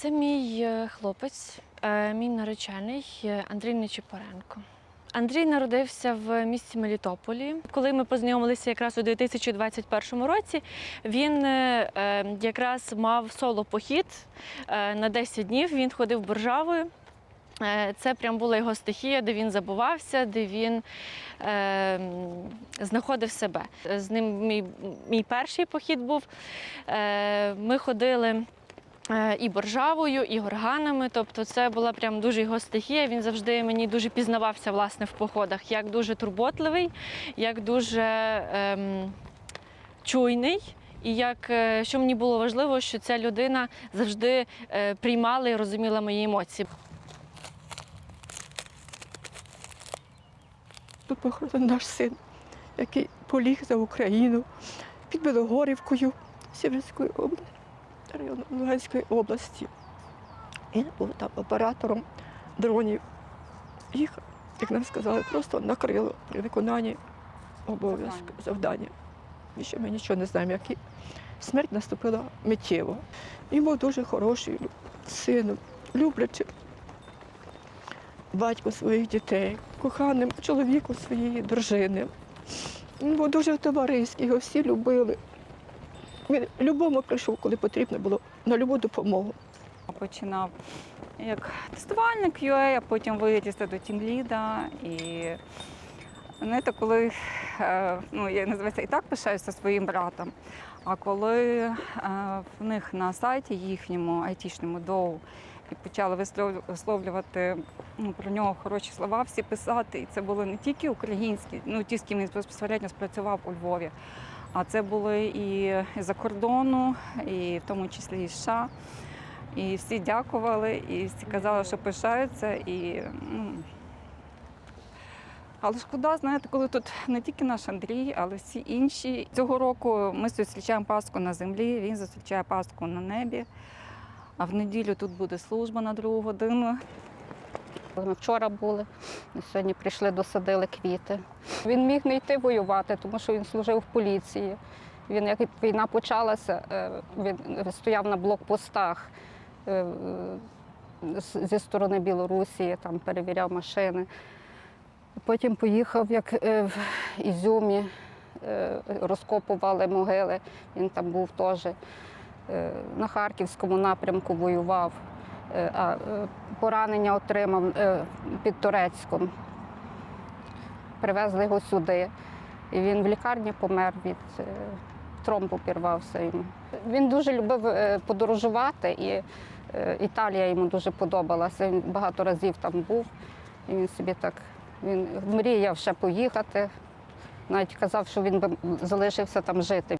Це мій е, хлопець, е, мій наречений е, Андрій Нечипоренко. Андрій народився в місті Мелітополі. Коли ми познайомилися якраз у 2021 році, він якраз мав соло-похід е, на 10 днів. Він ходив боржавою. Це прям була його стихія, де він забувався, де він е, знаходив себе. З ним мій, мій перший похід був. Е, Ми ходили і боржавою, і горганами. Тобто, це була прям дуже його стихія. Він завжди мені дуже пізнавався власне в походах, як дуже турботливий, як дуже ем, чуйний. І як е, що мені було важливо, що ця людина завжди е, приймала і розуміла мої емоції. Тут похоронений наш син, який поліг за Україну під Білогорівкою Сіверської області, району Луганської області. Він був там оператором дронів. Їх, як нам сказали, просто накрило при виконанні обов'язку завдання. І ще ми нічого не знаємо, які. Смерть наступила миттєво. Він був дуже хороший сином, люблячим батько своїх дітей, коханим чоловіком своєї дружини. Він був дуже товариський, його всі любили. Він любому прийшов, коли потрібно було, на любу допомогу. Починав як тестувальник UA, а потім виріс до тімліда. І знаєте, коли е, ну, я називається і так пишаюся своїм братом. А коли е, в них на сайті їхньому айтішному доу і почали вислов- висловлювати ну, про нього хороші слова, всі писати. І це були не тільки українські, ну ті, з ким він безпосередньо спрацював у Львові, а це були і за кордону, і в тому числі і США. І всі дякували, і всі казали, що пишаються. І, ну, але шкода, знаєте, коли тут не тільки наш Андрій, але всі інші. Цього року ми зустрічаємо Пасху на землі, він зустрічає Пасху на небі. А в неділю тут буде служба на другу годину. Ми вчора були, сьогодні прийшли, досадили квіти. Він міг не йти воювати, тому що він служив в поліції. Він, як війна почалася, е, він стояв на блокпостах е, зі сторони Білорусі, там перевіряв машини. Потім поїхав, як е, в Ізюмі, розкопували могили. Він там був теж. На Харківському напрямку воював. Е, е, поранення отримав е, під Турецьком. Привезли його сюди. І він в лікарні помер від тромбу пірвався йому. Він дуже любив подорожувати, і Італія йому дуже подобалася. Він багато разів там був. І він собі так він мріяв ще поїхати. Навіть казав, що він би залишився там жити.